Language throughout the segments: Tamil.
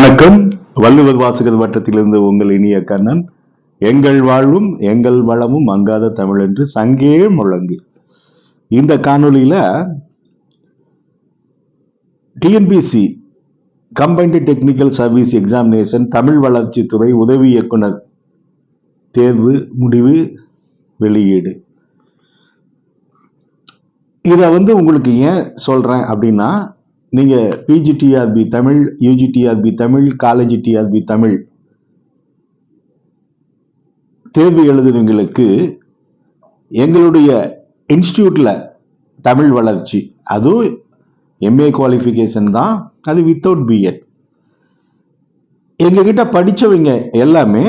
வணக்கம். வள்ளுவர் வாசகர் வட்டத்திலிருந்து உங்கள் இனிய கண்ணன். எங்கள் வாழ்வும் எங்கள் வளமும் மங்காத தமிழ் என்று சங்கே முழங்கு. இந்த காணொளியில TNPSC combined technical service examination Tamil வளர்ச்சித்துறை உதவி இயக்குனர் தேர்வு முடிவு வெளியீடு. இதை வந்து உங்களுக்கு ஏன் சொல்றேன் அப்படின்னா நீங்கள் PGTRB Tamil UGTRB Tamil college TRB Tamil தேர்வு எழுதுறவங்களுக்கு எங்களுடைய இன்ஸ்டியூட்டில் தமிழ் வளர்ச்சி. அதுவும் எம்ஏ குவாலிஃபிகேஷன் தான் அது வித்தவுட் பிஎட் எங்ககிட்ட படிச்சவங்க எல்லாமே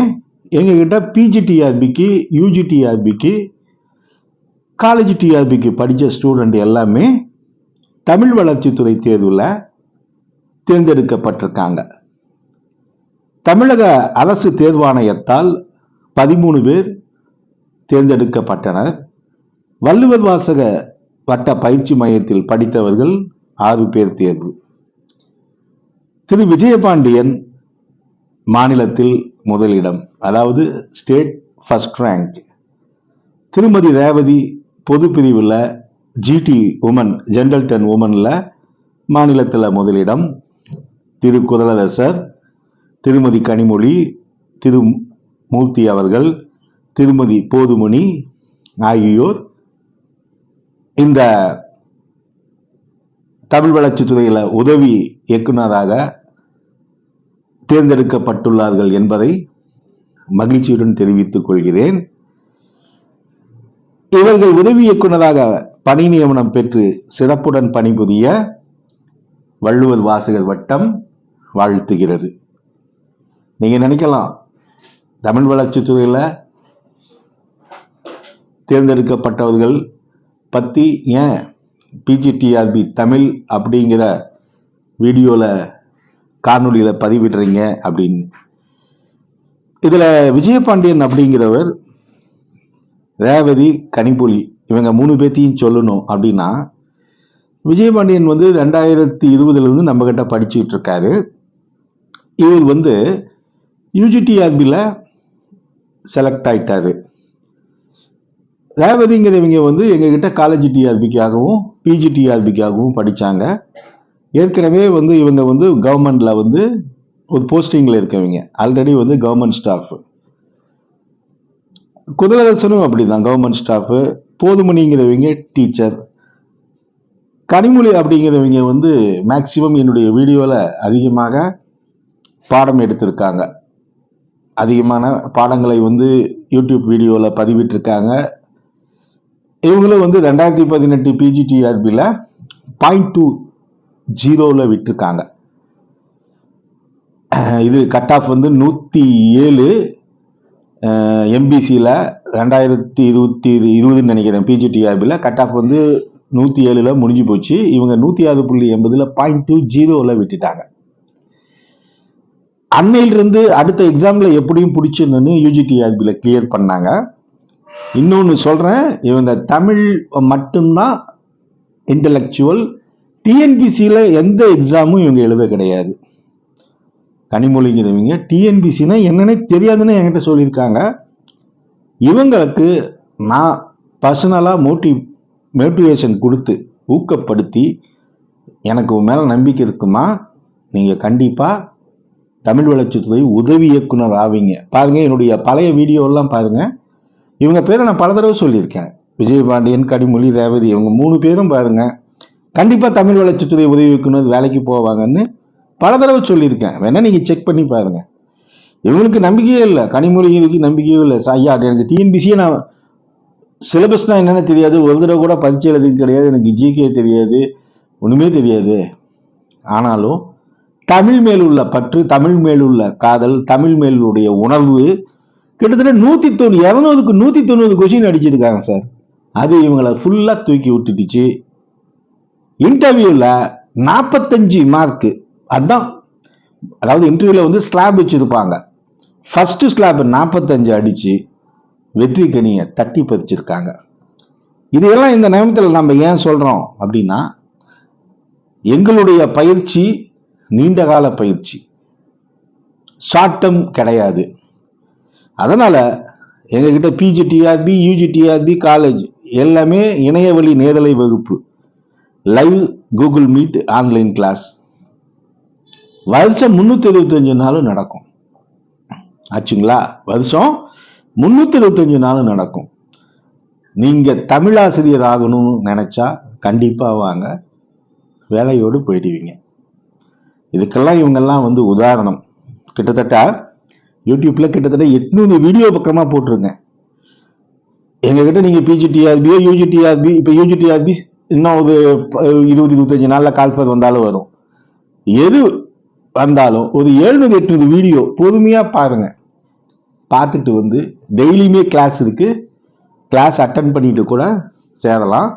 எங்ககிட்ட பிஜிடிஆர்பிக்கு யூஜிடிஆர்பிக்கு காலேஜ் டிஆர்பிக்கு படித்த ஸ்டூடெண்ட் எல்லாமே தமிழ் வளர்ச்சித்துறை தேர்வில் தேர்ந்தெடுக்கப்பட்டிருக்காங்க. தமிழக அரசு தேர்வாணையத்தால் பதிமூணு பேர் தேர்ந்தெடுக்கப்பட்டனர். வள்ளுவர் வாசக வட்ட பயிற்சி மையத்தில் படித்தவர்கள் ஆறு பேர் தேர்வு. திரு. விஜயபாண்டியன் மாநிலத்தில் முதலிடம் அதாவது ஸ்டேட் ஃபர்ஸ்ட் ரேங்க். திருமதி ரேவதி பொது பிரிவில் ஜிடி உமன் ஜென்ரல் டென் உமனில் மாநிலத்தில் முதலிடம் திரு குரலரசர் திருமதி கனிமொழி திரு மூர்த்தி அவர்கள் திருமதி போதுமணி ஆகியோர் இந்த தமிழ் வளர்ச்சித்துறையில் உதவி இயக்குநராக தேர்ந்தெடுக்கப்பட்டுள்ளார்கள் என்பதை மகிழ்ச்சியுடன் தெரிவித்துக் கொள்கிறேன். இவர்கள் உதவி இயக்குநராக பணி நியமனம் பெற்று சிறப்புடன் பணிபுரிய வள்ளுவர் வாசகர் வட்டம் வாழ்த்துகிறது. நீங்க நினைக்கலாம் தமிழ் வளர்ச்சித்துறையில் தேர்ந்தெடுக்கப்பட்டவர்கள் பத்தி ஏன் பிஜிடிஆர்பி தமிழ் அப்படிங்கிற வீடியோவில் காணொலியில் பதிவிடுறீங்க அப்படின்னு. இதில் விஜயபாண்டியன் அப்படிங்கிறவர் ரேவதி கனிபொலி இவங்க மூணு பேர்த்தையும் சொல்லணும் அப்படின்னா விஜயபாண்டியன் வந்து ரெண்டாயிரத்தி இருபதுலேருந்து நம்மக்கிட்ட படிச்சுக்கிட்டு இருக்காரு இவர் வந்து யூஜிடிஆர்பியில் செலக்ட் ஆகிட்டார் ரேவதிங்கிறவங்க வந்து எங்ககிட்ட காலேஜ் டிஆர்பிக்காகவும் பிஜி டிஆர்பிக்காகவும் படித்தாங்க ஏற்கனவே வந்து இவங்க வந்து கவர்மெண்டில் வந்து ஒரு போஸ்டிங்கில் இருக்கவங்க. ஆல்ரெடி வந்து கவர்மெண்ட் ஸ்டாஃப் அப்படி அப்படிதான் கவர்மெண்ட் ஸ்டாஃபு போதுமணிங்கிறவங்க டீச்சர் கனிமொழி அப்படிங்கிறவங்க வந்து மேக்சிமம் என்னுடைய வீடியோவில் அதிகமாக பாடம் எடுத்திருக்காங்க. அதிகமான பாடங்களை வந்து யூடியூப் வீடியோவில் பதிவிட்டிருக்காங்க. இவங்களும் வந்து ரெண்டாயிரத்தி பதினெட்டு பிஜிடிஆர்பியில் பாயிண்ட் டூ ஜீரோவில் விட்டுருக்காங்க. இது கட் ஆஃப் வந்து நூற்றி ஏழு எம்பிசியில் ரெண்டாயிரத்தி இருபத்தி இருபதுன்னு நினைக்கிறேன் பிஜிடிஆர்பியில் கட் ஆஃப் வந்து நூற்றி ஏழில் முடிஞ்சு போச்சு. இவங்க நூற்றி ஆறு புள்ளி எண்பதில் பாயிண்ட் டூ ஜீரோவில் விட்டுட்டாங்க. அன்னையிலிருந்து அடுத்த எக்ஸாமில் எப்படியும் பிடிச்சிருந்தோன்னு யூஜிடிஆர்பியில் கிளியர் பண்ணாங்க. இன்னொன்று சொல்கிறேன் இவங்க தமிழ் மட்டும்தான் இன்டலெக்சுவல் டிஎன்பிசியில் எந்த எக்ஸாமும் இவங்க எழுத கிடையாது. கனிமொழிங்கிறவங்க டிஎன்பிசினா என்னன்னே தெரியாதுன்னு என்கிட்ட சொல்லியிருக்காங்க. இவங்களுக்கு நான் பர்சனலாக மோட்டிவ் மோட்டிவேஷன் கொடுத்து ஊக்கப்படுத்தி எனக்கு உன் மேலே நம்பிக்கை இருக்குமா? நீங்கள் கண்டிப்பாக தமிழ் வளர்ச்சித்துறை உதவி இயக்குனர் ஆவீங்க. பாருங்கள் என்னுடைய பழைய வீடியோலாம் பாருங்கள் இவங்க பேரை நான் பல தடவை சொல்லியிருக்கேன். விஜயபாண்டியன் கனிமொழி ரேவதி இவங்க மூணு பேரும் பாருங்கள் கண்டிப்பாக தமிழ் வளர்ச்சித்துறை உதவி இயக்குனர் வேலைக்கு போவாங்கன்னு பல தடவை சொல்லியிருக்கேன். வேணால் நீங்கள் செக் பண்ணி பாருங்கள் இவங்களுக்கு நம்பிக்கையே இல்லை. கனிமொழிகளுக்கு நம்பிக்கையே இல்லை. ஐயா எனக்கு டிஎன்பிசியே நான் சிலபஸ்னா என்னென்னு தெரியாது. ஒரு தடவை கூட பரீட்சை எழுதுக்கு கிடையாது. எனக்கு ஜிகே தெரியாது. ஒன்றுமே தெரியாது. ஆனாலும் தமிழ் மேல் உள்ள பற்று தமிழ் மேல் உள்ள காதல் தமிழ் மேலுடைய உணர்வு கிட்டத்தட்ட நூற்றி தொண்ணூறு இரநூறுக்கு நூற்றி தொண்ணூறு கொஷின் அடிச்சிருக்காங்க சார். அது இவங்களை ஃபுல்லாக தூக்கி விட்டுடுச்சு. இன்டர்வியூவில் நாற்பத்தஞ்சு மார்க்கு அதான். அதாவது இன்டர்வியூவில் வந்து ஸ்லாப் வச்சுருப்பாங்க. ஃபர்ஸ்ட் ஸ்லாப் நாற்பத்தஞ்சு அடித்து வெற்றி கனியை தட்டி பறிச்சிருக்காங்க இதையெல்லாம் இந்த நேரத்தில் நம்ம ஏன் சொல்கிறோம் அப்படின்னா எங்களுடைய பயிற்சி நீண்ட கால பயிற்சி. ஷார்ட் டேர்ம் கிடையாது. அதனால எங்ககிட்ட பிஜிடிஆர்பி யூஜிடிஆர்பி காலேஜ் எல்லாமே இணையவழி நேரலை வகுப்பு. Live Google Meet online class வருஷம் முன்னூத்தி எழுபத்தஞ்சு நாளும் நடக்கும். ஆச்சுங்களா? வருஷம் முன்னூத்தி இருபத்தஞ்சு நாளும் நடக்கும். நீங்க தமிழாசிரியர் ஆகணும்னு நினைச்சா கண்டிப்பா வாங்க. வேலையோடு போயிடுவீங்க. இதுக்கெல்லாம் இவங்கெல்லாம் வந்து உதாரணம். கிட்டத்தட்ட யூடியூப்ல கிட்டத்தட்ட எட்நூறு வீடியோ பக்கமா போட்டிருங்க. எங்ககிட்ட நீங்க பிஜிடிஆர்பியோ யூஜிடிஆர்பி இப்போ யூஜிடிஆர்பி இன்னும் ஒரு ப- இருபது இருபத்தஞ்சு நாளில் கால்ஃபர் வந்தாலும் வரும். எது வந்தாலும் ஒரு எழுநூறு எட்நூறு வீடியோ பொறுமையா பாருங்க. பார்த்துட்டு வந்து டெய்லியுமே கிளாஸ் இருக்குது கிளாஸ் அட்டன் பண்ணிட்டு கூட சேரலாம்.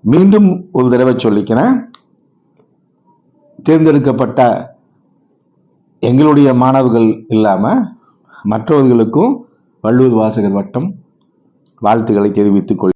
மீண்டும் ஒரு தடவை சொல்லிக்கிறேன். தேர்ந்தெடுக்கப்பட்ட எங்களுடைய மாணவர்கள் இல்லாமல் மற்றவர்களுக்கும் வள்ளுவர் வாசகர் வட்டம் வாழ்த்துக்களை தெரிவித்துக் கொள்